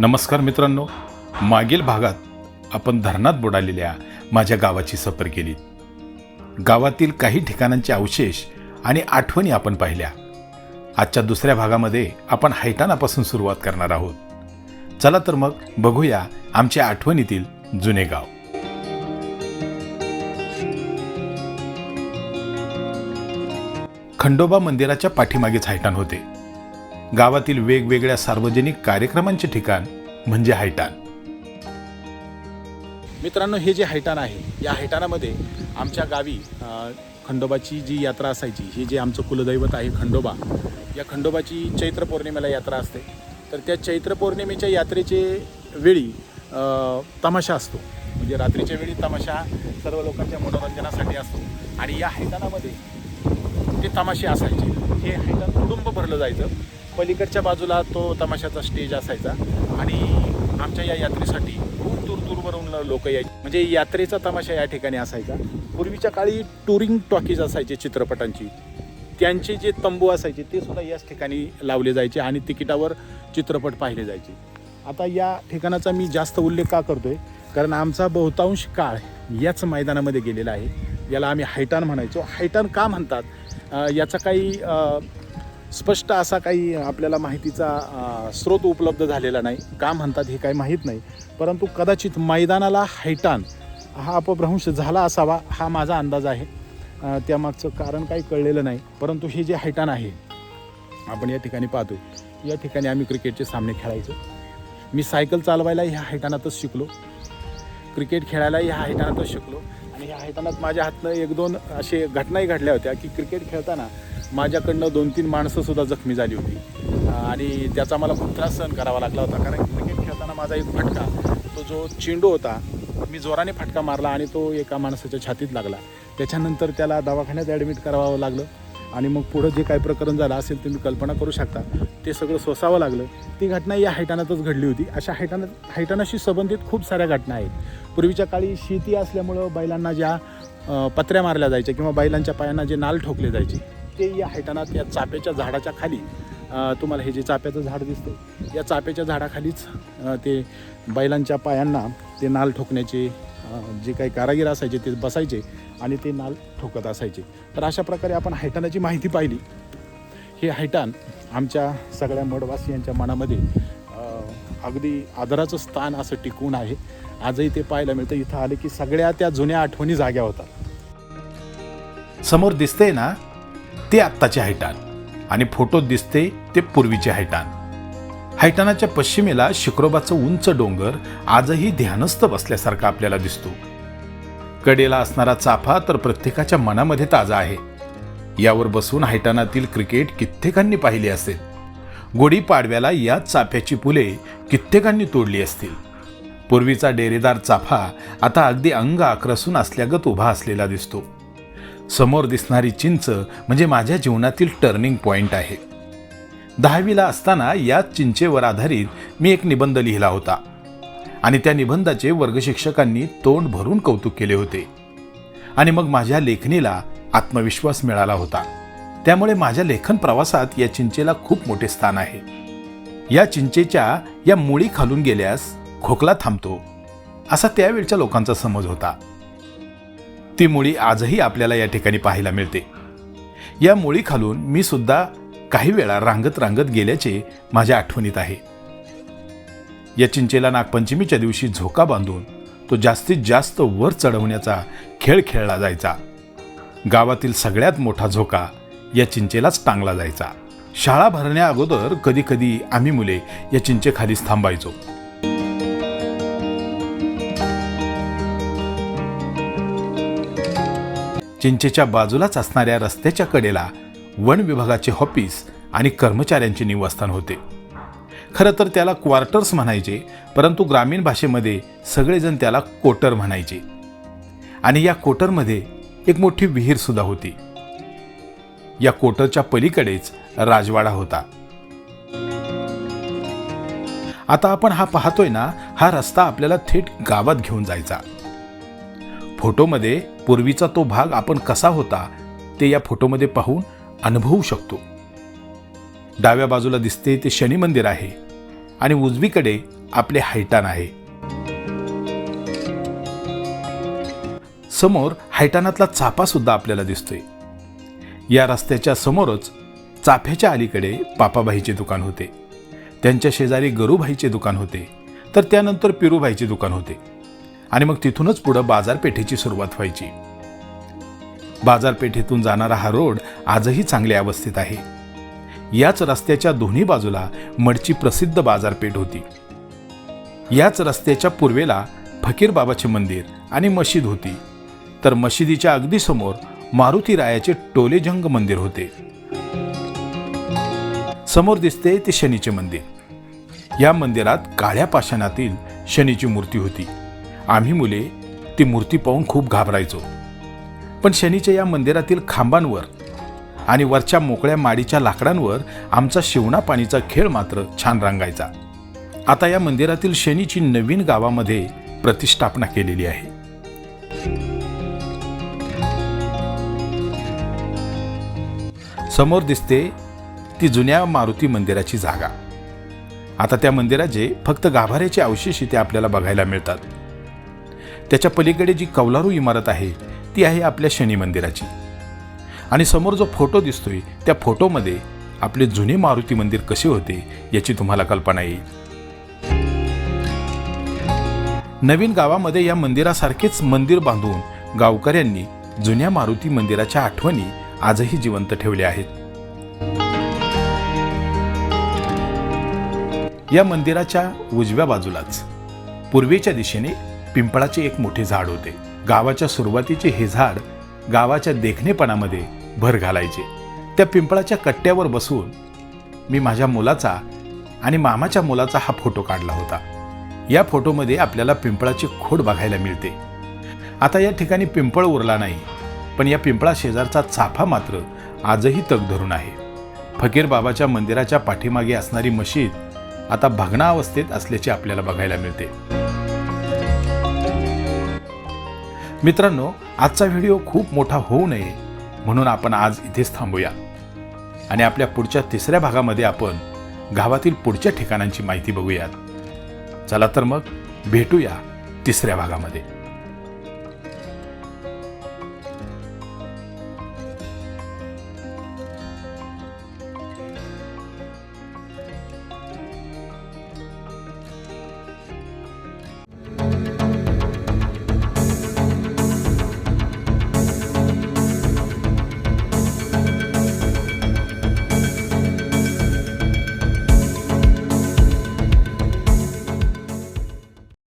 नमस्कार मित्रांनो. मागील भागात आपण धरणात बुडालेल्या माझ्या गावाची सफर केली. गावातील काही ठिकाणांचे अवशेष आणि आठवणी आपण पाहिल्या. आजच्या दुसऱ्या भागामध्ये आपण हैटाणापासून सुरुवात करणार आहोत. चला तर मग बघूया आमच्या आठवणीतील जुने गाव. खंडोबा मंदिराच्या पाठीमागेच हैटाण होते. गावातील वेगवेगळ्या सार्वजनिक कार्यक्रमांचे ठिकाण म्हणजे हैटाण मित्रांनो हे जे हैटाण आहे या हैटाणामध्ये आमच्या गावी खंडोबाची जी यात्रा असायची ही जे आमचं कुलदैवत आहे खंडोबा या खंडोबाची चैत्र पौर्णिमेला यात्रा असते. तर त्या चैत्र पौर्णिमेच्या यात्रेचे वेळी तमाशा असतो. म्हणजे रात्रीच्या वेळी तमाशा सर्व लोकांच्या मनोरंजनासाठी असतो. आणि या हैटाणामध्ये ते तमाशे असायचे. हे हैदान कुटुंब भरलं जायचं. पलीकडच्या बाजूला तो तमाशाचा स्टेज असायचा. आणि आमच्या या यात्रेसाठी खूप दूर दूरवरून लोक यायचे म्हणजे यात्रेचा तमाशा या ठिकाणी असायचा. पूर्वीच्या काळी टुरिंग टॉकीज असायचे चित्रपटांची. त्यांचे जे तंबू असायचे ते सुद्धा याच ठिकाणी लावले जायचे आणि तिकिटावर चित्रपट पाहिले जायचे. आता या ठिकाणाचा मी जास्त उल्लेख का करतोय? कारण आमचा बहुतांश काळ याच मैदानामध्ये गेलेला आहे. याला आम्ही हायटान म्हणायचो. हायटान का म्हणतात? याचा काही स्पष्ट असा काही आपल्याला माहितीचा स्रोत उपलब्ध झालेला नाही. का म्हणतात हे काही माहीत नाही. परंतु कदाचित मैदानाला हैटान हा अपभ्रंश झाला असावा हा माझा अंदाज आहे. त्यामागचं कारण काही कळलेलं नाही. परंतु हे जे हैटान आहे आपण या ठिकाणी पाहतो या ठिकाणी आम्ही क्रिकेटचे सामने खेळायचो. मी सायकल चालवायला ह्या हैटानातच शिकलो. क्रिकेट खेळायला ह्या हैटानातच शिकलो. आणि ह्या हैटानात माझ्या हातनं एक दोन असे घटनाही घडल्या होत्या की क्रिकेट खेळताना माझ्याकडनं दोन तीन माणसंसुद्धा जखमी झाली होती. आणि त्याचा मला खूप त्रास सहन करावा लागला होता. कारण क्रिकेट खेळताना माझा एक फटका तो जो चेंडू होता मी जोराने फटका मारला आणि तो एका माणसाच्या छातीत लागला. त्याच्यानंतर त्याला दवाखान्यात ॲडमिट करावं लागलं आणि मग पुढं जे काही प्रकरण झालं असेल तुम्ही कल्पना करू शकता. ते सगळं सोसावं लागलं. ती घटना या हैटाणातच घडली होती. अशा हैटाणा हैटाणाशी संबंधित खूप साऱ्या घटना आहेत. पूर्वीच्या काळी शेती असल्यामुळं बैलांना ज्या पत्र्या मारल्या जायच्या किंवा बैलांच्या पायांना जे नाल ठोकले जायचे ते या हैटाणात या चाप्याच्या झाडाच्या खाली तुम्हाला हे जे चाप्याचं झाड दिसतं या चाप्याच्या झाडाखालीच ते बैलांच्या पायांना ते नाल ठोकण्याचे जे काही कारागीर असायचे ते बसायचे आणि ते नाल ठोकत असायचे. तर अशा प्रकारे आपण हैटाणाची माहिती पाहिली. हे हैटाण आमच्या सगळ्या मडवासियांच्या मनामध्ये अगदी आदराचं स्थान असं टिकून आहे. आजही ते पाहायला मिळतं. इथं आले की सगळ्या त्या जुन्या आठवणी जाग्या होतात. समोर दिसते ना ते आत्ताचे हैटाण आणि फोटोत दिसते ते पूर्वीचे हैटाण हैटाणाच्या पश्चिमेला शिक्रोबाचं उंच डोंगर आजही ध्यानस्थ बसल्यासारखा आपल्याला दिसतो. कडेला असणारा चाफा तर प्रत्येकाच्या मनामध्ये ताजा आहे. यावर बसून हैटाणातील क्रिकेट कित्येकांनी पाहिली असेल. गुढी पाडव्याला याच चाफ्याची फुले कित्येकांनी तोडली असतील. पूर्वीचा डेरेदार चाफा आता अगदी अंग आक्रसून असल्यागत उभा असलेला दिसतो. समोर दिसणारी चिंच म्हणजे माझ्या जीवनातील टर्निंग पॉइंट आहे. दहावीला असताना याच चिंचेवर आधारित मी एक निबंध लिहिला होता आणि त्या निबंधाचे वर्गशिक्षकांनी तोंड भरून कौतुक केले होते. आणि मग माझ्या लेखणीला आत्मविश्वास मिळाला होता. त्यामुळे माझ्या लेखन प्रवासात या चिंचेला खूप मोठे स्थान आहे. या चिंचेच्या या मुळी खालून गेल्यास खोकला थांबतो असा त्यावेळच्या लोकांचा समज होता. ती मुळी आजही आपल्याला या ठिकाणी पाहायला मिळते. या मुळी खालून मी सुद्धा काही वेळा रांगत रांगत गेल्याचे माझ्या आठवणीत आहे. या चिंचेला नागपंचमीच्या दिवशी झोका बांधून तो जास्तीत जास्त वर चढवण्याचा खेळ खेळला जायचा. गावातील सगळ्यात मोठा झोका या चिंचेलाच टांगला जायचा. शाळा भरण्या अगोदर कधी कधी आम्ही मुले या चिंचेखालीच थांबायचो. चिंचेच्या बाजूलाच असणाऱ्या रस्त्याच्या कडेला वन विभागाचे ऑफिस आणि कर्मचाऱ्यांचे निवासस्थान होते. खरं तर त्याला क्वार्टर्स म्हणायचे परंतु ग्रामीण भाषेमध्ये सगळेजण त्याला कोटर म्हणायचे. आणि या कोटरमध्ये एक मोठी विहीरसुद्धा होती. या कोटरच्या पलीकडेच राजवाडा होता. आता आपण हा पाहतोय ना हा रस्ता आपल्याला थेट गावात घेऊन जायचा. फोटोमध्ये पूर्वीचा तो भाग आपण कसा होता ते या फोटोमध्ये पाहून अनुभवू शकतो. डाव्या बाजूला दिसते ते शनी मंदिर आहे आणि उजवीकडे आपले हैटाण आहे. समोर हैटाणातला चाफा सुद्धा आपल्याला दिसतोय. या रस्त्याच्या समोरच चाफ्याच्या अलीकडे पापाबाईचे दुकान होते. त्यांच्या शेजारी गरूभाईचे दुकान होते. तर त्यानंतर पिरूभाईचे दुकान होते. आणि मग तिथूनच पुढं बाजारपेठेची सुरुवात व्हायची. बाजारपेठेतून जाणारा हा रोड आजही चांगल्या अवस्थेत आहे. याच रस्त्याच्या दोन्ही बाजूला मडची प्रसिद्ध बाजारपेठ होती. याच रस्त्याच्या पूर्वेला फकीर बाबाचे मंदिर आणि मशीद होती. तर मशिदीच्या अगदी समोर मारुती रायाचे टोलेजंग मंदिर होते. समोर दिसते ते शनीचे मंदिर. या मंदिरात काळ्या पाषाणातील शनीची मूर्ती होती. आम्ही मुले ती मूर्ती पाहून खूप घाबरायचो. पण शनीच्या या मंदिरातील खांबांवर आणि वरच्या मोकळ्या माडीच्या लाकडांवर आमचा शिवणा पाणीचा खेळ मात्र छान रंगायचा. आता या मंदिरातील शनीची नवीन गावामध्ये प्रतिष्ठापना केलेली आहे. समोर दिसते ती जुन्या मारुती मंदिराची जागा. आता त्या मंदिराचे फक्त गाभाऱ्याचे अवशेष इथे आपल्याला बघायला मिळतात. त्याच्या पलीकडे जी कौलारू इमारत आहे ती आहे आपल्या शनी मंदिराची. आणि समोर जो फोटो दिसतोय त्या फोटोमध्ये आपले जुने मारुती मंदिर कसे होते याची तुम्हाला कल्पना येईल. नवीन गावामध्ये या मंदिरासारखेच मंदिर बांधून गावकऱ्यांनी जुन्या मारुती मंदिराच्या आठवणी आजही जिवंत ठेवल्या आहेत. या मंदिराच्या उजव्या बाजूलाच पूर्वेच्या दिशेने पिंपळाचे एक मोठे झाड होते. गावाच्या सुरुवातीचे हे झाड गावाच्या देखणेपणामध्ये भर घालायचे. त्या पिंपळाच्या कट्ट्यावर बसून मी माझ्या मुलाचा आणि मामाच्या मुलाचा हा फोटो काढला होता. या फोटोमध्ये आपल्याला पिंपळाची खोड बघायला मिळते. आता या ठिकाणी पिंपळ उरला नाही पण या पिंपळा शेजारचा चाफा मात्र आजही तग धरून आहे. फकीर बाबाच्या मंदिराच्या पाठीमागे असणारी मशीद आता भग्नावस्थेत असल्याचे आपल्याला बघायला मिळते. मित्रांनो आजचा व्हिडिओ खूप मोठा होऊ नये म्हणून आपण आज इथेच थांबूया. आणि आपल्या पुढच्या तिसऱ्या भागामध्ये आपण गावातील पुढच्या ठिकाणांची माहिती बघूयात. चला तर मग भेटूया तिसऱ्या भागामध्ये.